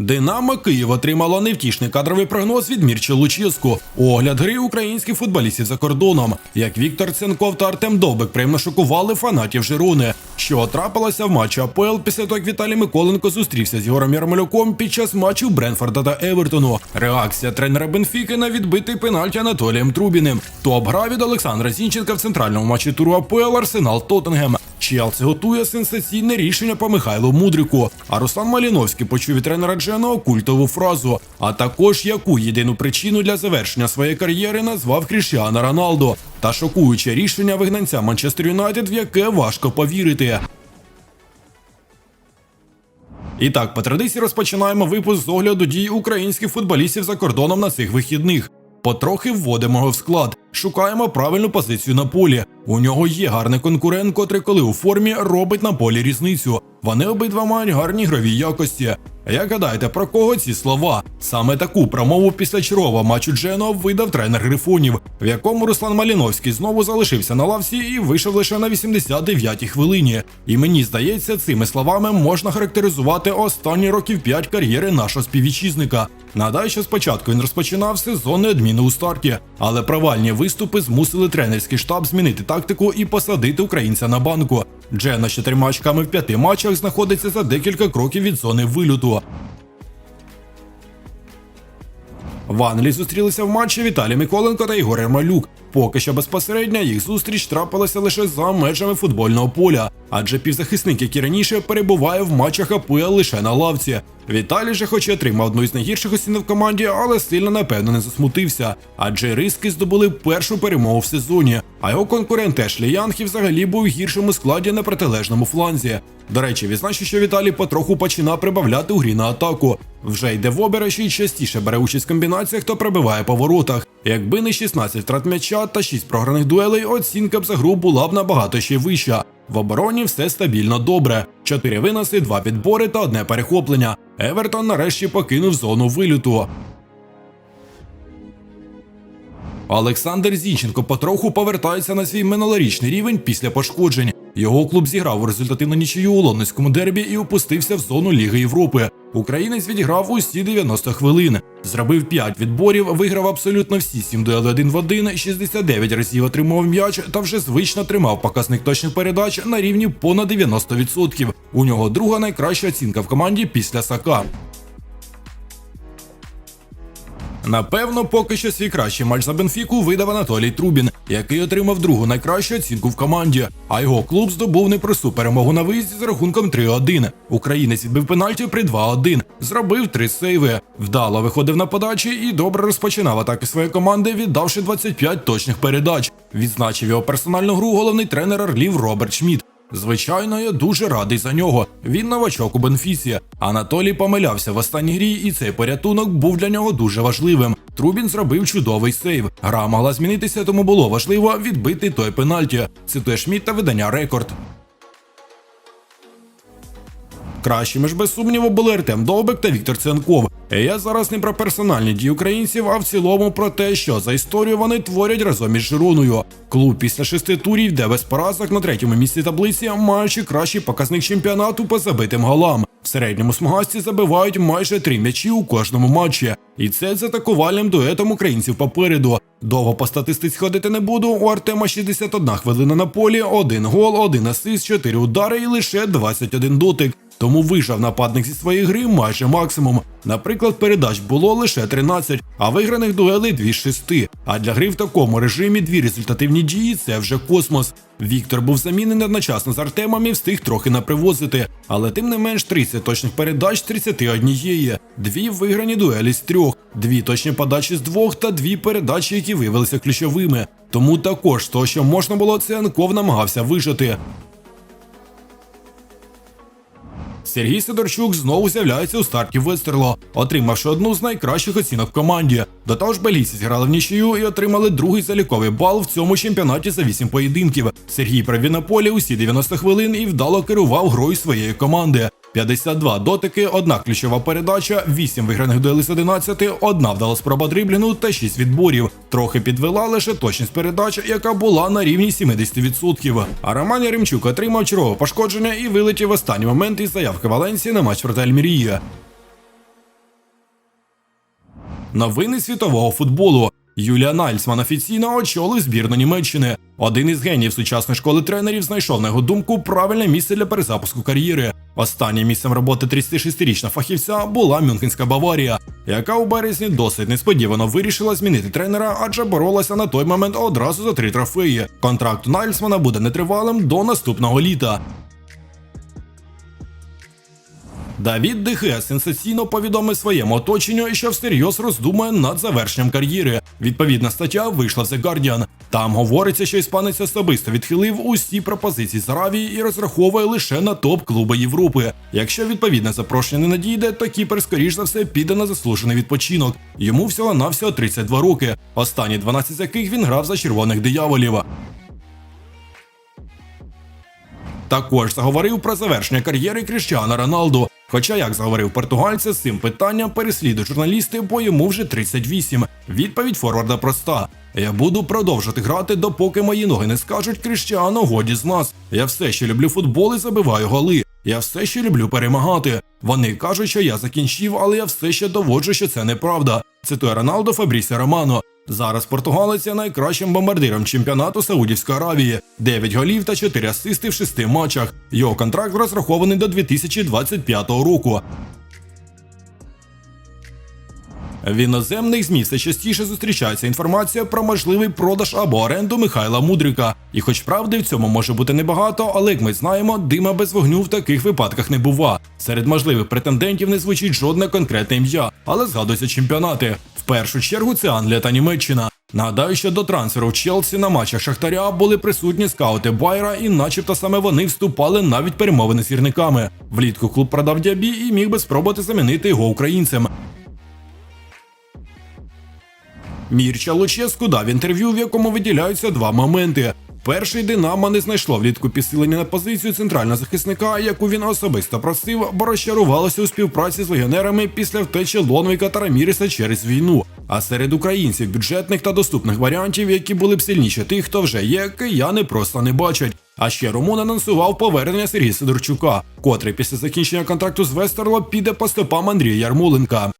Динамо Київ отримало невтішний кадровий прогноз від Мірчі Луческу. Огляд гри українських футболістів за кордоном. Як Віктор Ценков та Артем Довбик приємно шокували фанатів Жируни. Що трапилося в матчі АПЛ після того, як Віталій Миколенко зустрівся з Єгором Ярмолюком під час матчів Бренфорда та Евертону. Реакція тренера Бенфіки на відбитий пенальті Анатолієм Трубіним. Топ гра від Олександра Зінченка в центральному матчі туру АПЛ Арсенал Тоттенгем. Челсі готує сенсаційне рішення по Михайлу Мудрику. А Руслан Маліновський почув від тренера Джена культову фразу. А також яку єдину причину для завершення своєї кар'єри назвав Кріштіана Роналдо. Та шокуюче рішення вигнанця Манчестер Юнайтед, в яке важко повірити. І так, по традиції розпочинаємо випуск з огляду дій українських футболістів за кордоном на цих вихідних. Потрохи вводимо його в склад, шукаємо правильну позицію на полі. У нього є гарний конкурент, котрий, коли у формі, робить на полі різницю. Вони обидва мають гарні ігрові якості. Як гадаєте, про кого ці слова? Саме таку промову після чергового матчу Джено видав тренер Грифонів, в якому Руслан Маліновський знову залишився на лавці і вийшов лише на 89-й хвилині. І мені здається, цими словами можна характеризувати останні років 5 кар'єри нашого співвітчизника. Нагадаю, що спочатку він розпочинав сезон неодмінно у старті, але провальні виступи змусили тренерський штаб змінити тактику і посадити українця на банку. Джена з чотирма очками в п'яти матчах знаходиться за декілька кроків від зони вильоту. В Англії зустрілися в матчі Віталій Миколенко та Ігор Ермалюк. Поки що безпосередньо їх зустріч трапилася лише за межами футбольного поля, адже півзахисник, як і раніше, перебуває в матчах АПЛ лише на лавці. Віталій же, хоч і отримав одну із найгірших оцінок в команді, але сильно напевно не засмутився. Адже риски здобули першу перемогу в сезоні. А його конкурент Ешлі Янг взагалі був в гіршому складі на протилежному фланзі. До речі, відзначу, що Віталій потроху починав прибавляти у грі на атаку. Вже йде в обережі і частіше бере участь в комбінаціях та пробиває по воротах. Якби не 16 втрат м'яча та 6 програних дуелей, оцінка б за гру була б набагато ще вища. В обороні все стабільно добре. Чотири виноси, два підбори та одне перехоплення. Евертон нарешті покинув зону вилюту. Олександр Зінченко потроху повертається на свій минулорічний рівень після пошкоджень. Його клуб зіграв у результативну нічию у лондонському дербі і опустився в зону Ліги Європи. Українець відіграв усі 90 хвилин. Зробив 5 відборів, виграв абсолютно всі 7 дуелей один в 1, 69 разів отримав м'яч та вже звично тримав показник точних передач на рівні понад 90%. У нього друга найкраща оцінка в команді після Сака. Напевно, поки що свій кращий матч за Бенфіку видав Анатолій Трубін, який отримав другу найкращу оцінку в команді. А його клуб здобув непросту перемогу на виїзді з рахунком 3-1. Українець відбив пенальті при 2-1, зробив три сейви. Вдало виходив на подачі і добре розпочинав атаки своєї команди, віддавши 25 точних передач. Відзначив його персональну гру головний тренер Орлів Роберт Шмідт. Звичайно, я дуже радий за нього. Він новачок у Бенфісі. Анатолій помилявся в останній грі, і цей порятунок був для нього дуже важливим. Трубін зробив чудовий сейв. Гра могла змінитися, тому було важливо відбити той пенальті. Шмідт та видання рекорд. Кращими ж без сумніву були Артем Довбик та Віктор Ценков. Я зараз не про персональні дії українців, а в цілому про те, що за історію вони творять разом із Жируною. Клуб після шести турів йде без поразок на третьому місці таблиці, маючи кращий показник чемпіонату по забитим голам. В середньому смугасті забивають майже три м'ячі у кожному матчі. І це з атакувальним дуетом українців попереду. Довго по статистиці ходити не буду. У Артема 61 хвилина на полі, один гол, один асист, 4 удари і лише 21 дотик. Тому вижав нападник зі своєї гри майже максимум. Наприклад, передач було лише 13, а виграних дуелей 2 з 6. А для гри в такому режимі дві результативні дії це вже космос. Віктор був замінений одночасно з Артемом і встиг трохи напривозити, але тим не менш 30 точних передач з 31, дві виграні дуелі з трьох, дві точні подачі з двох та дві передачі, які виявилися ключовими. Тому також того, що можна було, Ценков намагався вижити. Сергій Сидорчук знову з'являється у старті Вестерло, отримавши одну з найкращих оцінок в команді. До того ж, беліці зіграли в нічию і отримали другий заліковий бал в цьому чемпіонаті за 8 поєдинків. Сергій провів на полі усі 90 хвилин і вдало керував грою своєї команди. 52 дотики, одна ключова передача, 8 виграних дуелей з 11, одна вдала спроба дриблінгу та 6 відборів. Трохи підвела лише точність передач, яка була на рівні 70%. А Роман Яремчук отримав чергове пошкодження і вилетів в останній момент із заявки Валенсії на матч проти Альмірії. Новини світового футболу. Юліан Нальцман офіційно очолив збірну Німеччини. Один із генів сучасної школи тренерів знайшов на його думку правильне місце для перезапуску кар'єри. Останнім місцем роботи 36-річного фахівця була Мюнхенська Баварія, яка у березні досить несподівано вирішила змінити тренера, адже боролася на той момент одразу за три трофеї. Контракт Нальцмана буде нетривалим до наступного літа. Давід Дехе сенсаційно повідомив своєму оточенню, що всерйоз роздумує над завершенням кар'єри. Відповідна стаття вийшла в The Guardian. Там говориться, що іспанець особисто відхилив усі пропозиції з Аравії і розраховує лише на топ-клуби Європи. Якщо відповідне запрошення не надійде, то Кіпер, скоріш за все, піде на заслужений відпочинок. Йому всього навсього 32 роки. Останні 12 з яких він грав за червоних дияволів. Також заговорив про завершення кар'єри Кріштіана Роналду. Хоча, як заговорив португальця, з цим питанням переслідують журналісти, бо йому вже 38. Відповідь Форварда проста: я буду продовжувати грати, допоки мої ноги не скажуть Кріштіано, годі з нас. Я все ще люблю футбол і забиваю голи. Я все ще люблю перемагати. Вони кажуть, що я закінчив, але я все ще доводжу, що це неправда. Цитує Роналдо Фабрісі Романо. Зараз португалець є найкращим бомбардиром чемпіонату Саудівської Аравії. 9 голів та 4 асисти в 6 матчах. Його контракт розрахований до 2025 року. В іноземних ЗМІ все частіше зустрічається інформація про можливий продаж або оренду Михайла Мудрика. І хоч правди в цьому може бути небагато, але як ми знаємо, дима без вогню в таких випадках не бува. Серед можливих претендентів не звучить жодне конкретне ім'я, але згадуються чемпіонати. В першу чергу це Англія та Німеччина. Нагадаю, що до трансферу в Челсі на матчах Шахтаря були присутні скаути Байра, і начебто саме вони вступали навіть перемовини з гірниками. Влітку клуб продав Діабі і міг би спробувати замінити його українцем. Мірча Луческу дав інтерв'ю, в якому виділяються два моменти. Перший Динамо не знайшло влітку підсилення на позицію центрального захисника, яку він особисто просив, бо розчарувалося у співпраці з легіонерами після втечі Лонвіка та Раміріса через війну. А серед українців бюджетних та доступних варіантів, які були б сильніші тих, хто вже є, кияни просто не бачать. А ще Румун анонсував повернення Сергія Сидорчука, котрий після закінчення контракту з Вестерло піде по стопам Андрія Ярмоленка.